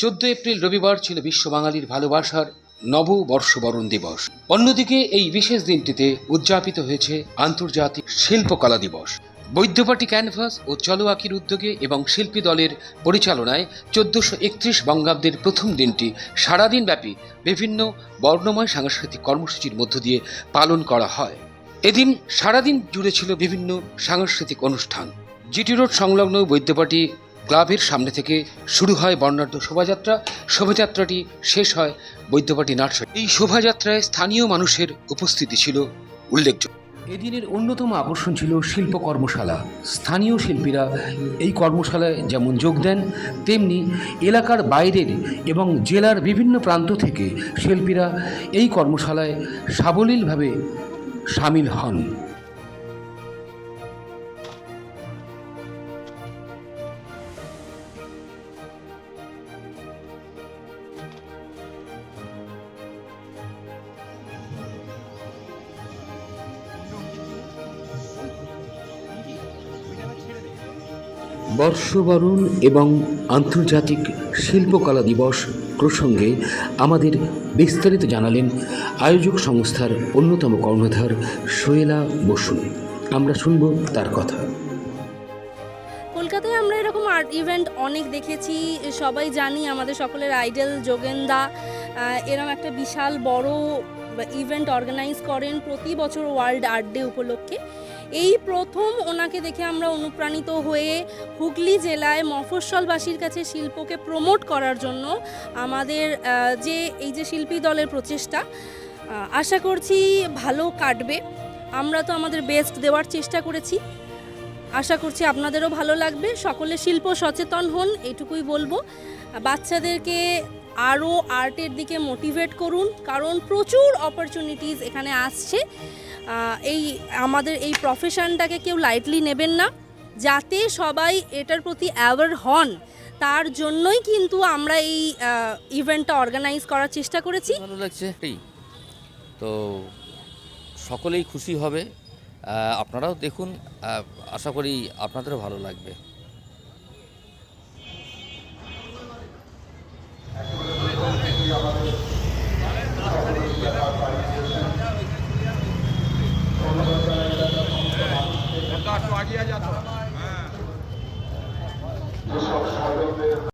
চোদ্দ এপ্রিল রবিবার ছিল বিশ্ব বাঙালির ভালোবাসার নববর্ষবরণ দিবস। অন্যদিকে এই বিশেষ দিনটিতে উদযাপিত হয়েছে আন্তর্জাতিক শিল্পকলা দিবস। বৈদ্যপাটি ক্যানভাস ও চলো আঁকির উদ্যোগে এবং শিল্পী দলের পরিচালনায় চোদ্দশো একত্রিশ বঙ্গাব্দের প্রথম দিনটি সারাদিন ব্যাপী বিভিন্ন বর্ণময় সাংস্কৃতিক কর্মসূচির মধ্য দিয়ে পালন করা হয়। এদিন সারাদিন জুড়ে ছিল বিভিন্ন সাংস্কৃতিক অনুষ্ঠান। জিটি রোড সংলগ্ন বৈদ্যবাটি ক্লাবের সামনে থেকে শুরু হয় বর্ণাঢ্য শোভাযাত্রা। শোভাযাত্রাটি শেষ হয় বৈদ্যবাটি নার্সারি। এই শোভাযাত্রায় স্থানীয় মানুষের উপস্থিতি ছিল উল্লেখযোগ্য। এদিনের অন্যতম আকর্ষণ ছিল শিল্প কর্মশালা। স্থানীয় শিল্পীরা এই কর্মশালায় যেমন যোগ দেন, তেমনি এলাকার বাইরের এবং জেলার বিভিন্ন প্রান্ত থেকে শিল্পীরা এই কর্মশালায় সাবলীলভাবে সামিল হন। বর্ষবরণ এবং আন্তর্জাতিক শিল্পকলা দিবস প্রসঙ্গে আমাদের বিস্তারিত জানালেন আয়োজক সংস্থার অন্যতম কর্ণধার সোয়েলা বসু। আমরা শুনব তার কথা। কলকাতায় আমরা এরকম আর্ট ইভেন্ট অনেক দেখেছি, সবাই জানি আমাদের সকলের আইডল যোগেন্দা এরম একটা বিশাল বড় ইভেন্ট অর্গানাইজ করেন প্রতি বছর ওয়ার্ল্ড আর্ট ডে উপলক্ষে। এই প্রথম ওনাকে দেখে আমরা অনুপ্রাণিত হয়ে হুগলি জেলায় মফস্বলবাসীর কাছে শিল্পকে প্রমোট করার জন্য আমাদের যে এই যে শিল্পী দলের প্রচেষ্টা আশা করছি ভালো কাটবে। আমরা তো আমাদের বেস্ট দেওয়ার চেষ্টা করেছি। আশা করছি আপনাদেরও ভালো লাগবে। সকলে শিল্প সচেতন হন, এটুকুই বলব। বাচ্চাদেরকে আরও আর্টের দিকে মোটিভেট করুন, কারণ প্রচুর অপরচুনিটিস এখানে আসছে। এই আমাদের এই প্রফেশনটাকে কেউ লাইটলি নেবেন না, যাতে সবাই এটার প্রতি অ্যাওয়ার হন। তার জন্যই কিন্তু আমরা এই ইভেন্টটা অর্গানাইজ করার চেষ্টা করেছি। ভালো লাগছে। তো সকলেই খুশি হবে। আপনারাও দেখুন আশা করি আপনাদেরও ভালো লাগবে। কাজটা আগিয়ে যেত হ্যাঁ।